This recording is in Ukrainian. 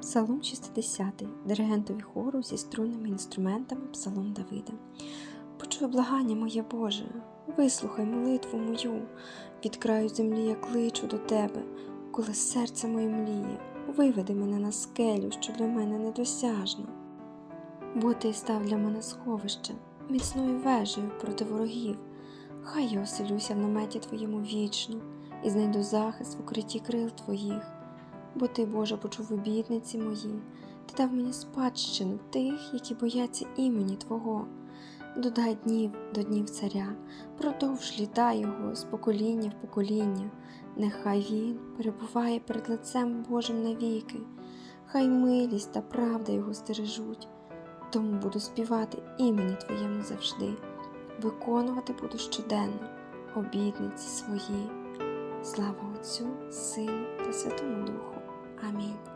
Псалом 60, диригентові хору зі струнними інструментами Псалом Давида. Почуй благання моє Боже, вислухай молитву мою, від краю землі я кличу до тебе, коли серце моє мліє, виведи мене на скелю, що для мене недосяжна. Бо ти став для мене сховище, міцною вежею проти ворогів. Хай я оселюся в наметі твоєму вічно і знайду захист в укритті крил твоїх. Бо ти, Боже, почув обітниці мої, ти дав мені спадщину тих, які бояться імені Твого. Додай днів до днів царя, продовж літа його з покоління в покоління. Нехай він перебуває перед лицем Божим навіки, хай милість та правда його стережуть. Тому буду співати імені Твоєму завжди, виконувати буду щоденно обітниці свої. Слава Отцю, Сину та Святому Духу. Amen.